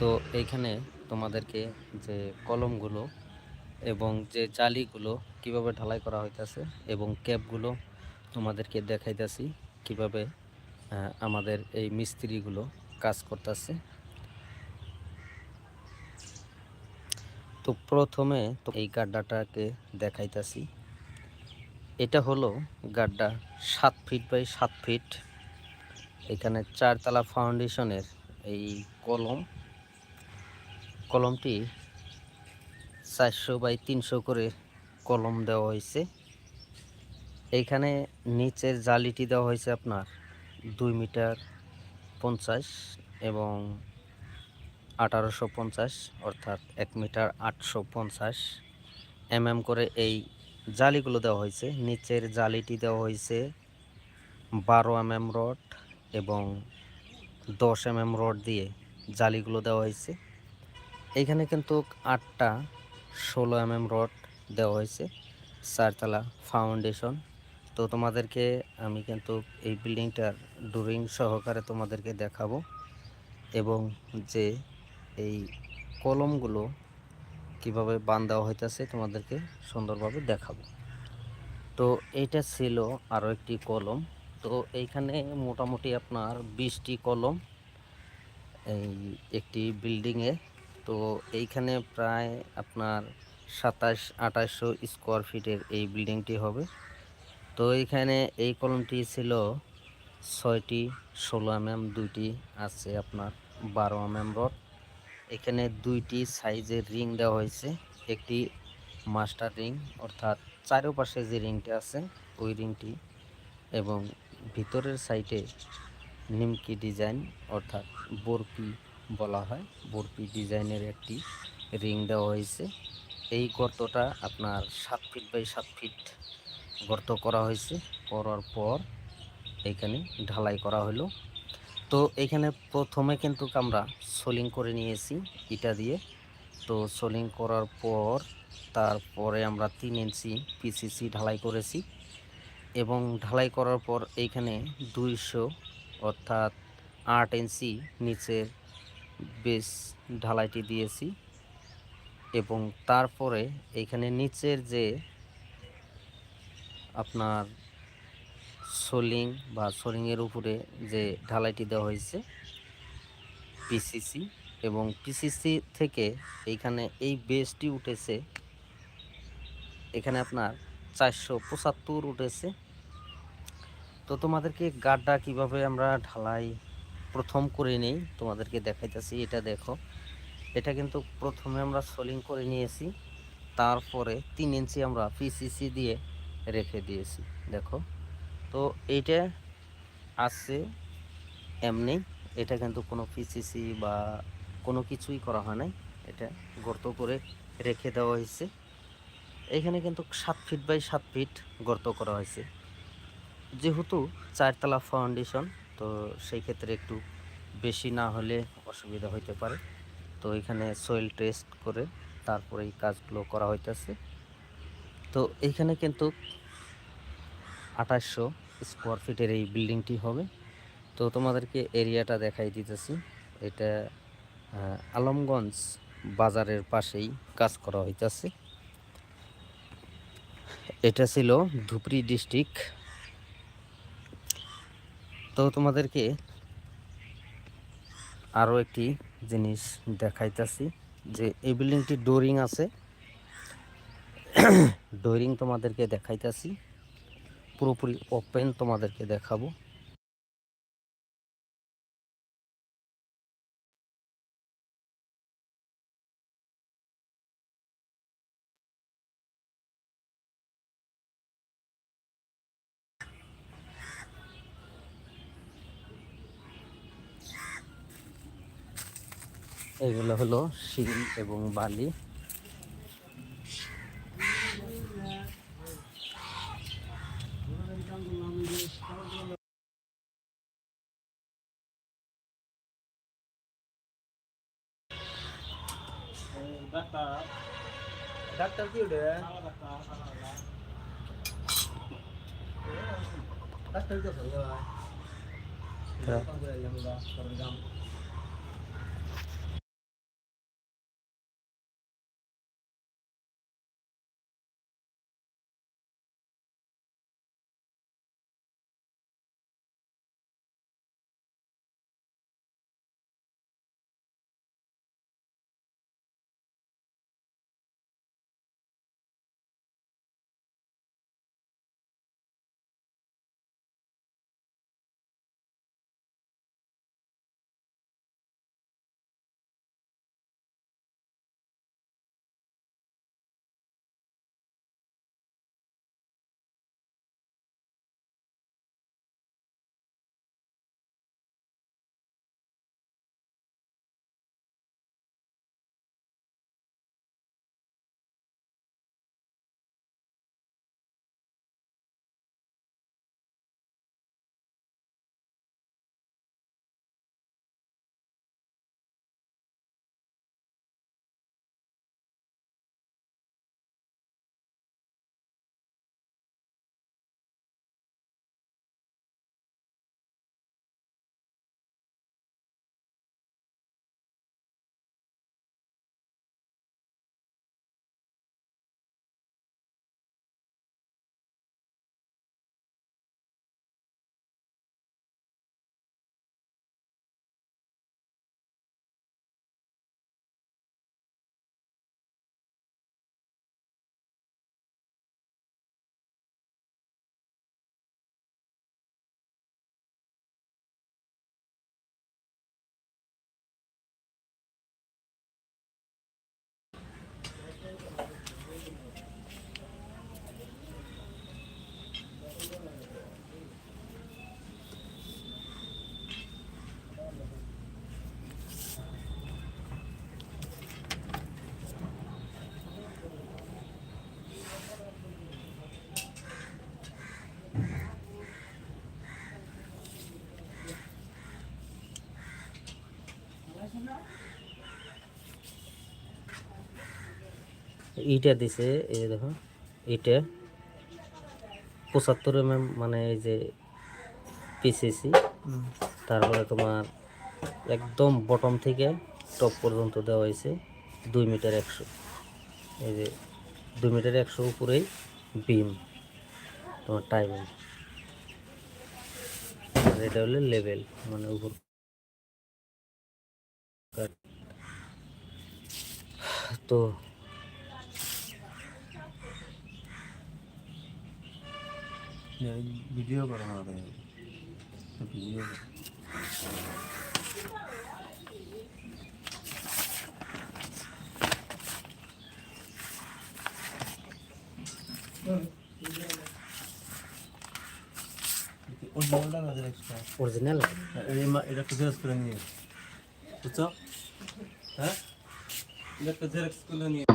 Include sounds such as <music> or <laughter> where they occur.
তো এইখানে তোমাদেরকে যে কলমগুলো এবং যে জালিগুলো কীভাবে ঢালাই করা হইতাছে এবং ক্যাপগুলো তোমাদেরকে দেখাইতাছি কীভাবে আমাদের এই মিস্ত্রিগুলো কাজ করতেছে। তো প্রথমে তো এই গাড্ডাটাকে দেখাইতেছি। এটা হলো গাড্ডা সাত ফিট বাই সাত ফিট। এখানে চারতলা ফাউন্ডেশনের এই কলম কলমটি চারশো বাই তিনশো করে কলম দেওয়া হয়েছে। এইখানে নিচের জালিটি দেওয়া হয়েছে আপনার দুই মিটার পঞ্চাশ এবং আঠারোশো পঞ্চাশ, অর্থাৎ এক মিটার আটশো পঞ্চাশ। এমএম করে এই জালিগুলো দেওয়া হয়েছে। নিচের জালিটি দেওয়া হয়েছে বারো এমএম রড এবং দশ এমএম রড দিয়ে জালিগুলো দেওয়া হয়েছে। এইখানে কিন্তু আটটা ষোলো এম এম রড দেওয়া হয়েছে, চারতলা ফাউন্ডেশন তো তোমাদেরকে আমি কিন্তু এই বিল্ডিংটার ডুরিং সহকারে তোমাদেরকে দেখাবো এবং যে এই কলমগুলো কীভাবে বান দেওয়া হইতেছে তোমাদেরকে সুন্দরভাবে দেখাবো। তো এইটা ছিল আরও একটি কলম। তো এইখানে মোটামুটি আপনার বিশটি কলম এই একটি বিল্ডিংয়ে তো এইখানে প্রায় আপনার সাতাশ, আঠাশশো স্কোয়ার ফিটের এই বিল্ডিংটি হবে। তো এইখানে এই কলমটি ছিল ছয়টি ষোলো এমএম দুইটি আছে আপনার বারো এমএম রড। এখানে দুইটি সাইজের রিং দেওয়া হয়েছে, একটি মাস্টার রিং অর্থাৎ চারোপাশে যে রিংটি আছে, ওই রিংটি এবং ভিতরের সাইডে নিমকি ডিজাইন অর্থাৎ বরপি বলা হয়। বরপি ডিজাইনের একটি রিং দেওয়া হয়েছে। এই গর্তটা আপনার সাত ফিট বাই সাত ফিট গর্ত করা হয়েছে। করার পর এখানে ঢালাই করা হলো। তো এখানে প্রথমে কিন্তু আমরা সোলিং করে নিয়েছি ইটা দিয়ে। তো সোলিং করার পর তারপরে আমরা তিন ইঞ্চি পিসিসি ঢালাই করেছি। এবং ঢালাই করার পর এইখানে দুইশো অর্থাৎ আট ইঞ্চি নিচের বেস ঢালাইটি দিয়েছি এবং তারপরে এইখানে নিচের যে আপনার সোলিং বা সোলিংয়ের উপরে যে ঢালাইটি দেওয়া হয়েছে পিসিসি এবং পিসিসি থেকে এইখানে এই বেসটি উঠেছে, এখানে আপনার চারশো পঁচাত্তর উঠেছে। তো তোমাদেরকে গাড্ডা কীভাবে আমরা ঢালাই প্রথম করে নেই, তোমাদেরকে দেখাইতেছি, এটা দেখো। এটা কিন্তু প্রথমে আমরা সোলিং করে নিয়েছি, তারপরে তিন ইঞ্চি আমরা পিসিসি দিয়ে রেখে দিয়েছি, দেখো। তো এইটা আছে এমনি, এটা কিন্তু কোনো পিসিসি বা কোনো কিছুই করা হয় নাই, এটা গর্ত করে রেখে দেওয়া হয়েছে। এখানে কিন্তু সাত ফিট বাই সাত ফিট গর্ত করা হয়েছে। যেহেতু চারতলা ফাউন্ডেশন তো সেই ক্ষেত্রে একটু বেশি না হলে অসুবিধা হইতে পারে। তো এখানে সয়েল টেস্ট করে তারপরে এই কাজগুলো করা হইতেছে। তো এইখানে কিন্তু আঠাশশো স্কোয়ার ফিটের এই বিল্ডিংটি হবে। তো তোমাদেরকে এরিয়াটা দেখাই দিতেছি। এটা আলমগঞ্জ বাজারের পাশেই কাজ করা হইতেছে। এটা ছিল ধুপরি ডিস্ট্রিক্ট তো তোমাদেরকে আরও একটি জিনিস দেখাইতেছি যে এই বিল্ডিংটি ডোরিং আছে। <coughs> ডোরিং তোমাদেরকে দেখাইতেছি। পুরোপুরি ওপেন তোমাদেরকে দেখাবো। এগুলো হলো শিল এবং বালি। ডাক্তার কি ওটা? ডাক্তার তো এইটা দিছে এই যে দেখো এইটা পঁচাত্তর এম মানে এই যে পিসিসি তারপরে তোমার একদম বটম থেকে টপ পর্যন্ত দেওয়া হয়েছে দুই মিটার একশো। এই যে দুই মিটার একশো উপরেই বিম তোমার টাইমিং এটা হলো লেভেল মানে উপর। তো ভিডিও করো না ভিডিও অরিজিনালটা না এক্সট্রা অরিজিনাল এই মা এটা একটু জেরক্স করে নিয়ে বুঝছ হ্যাঁ এটা একটু জেরক্স করে নিয়ে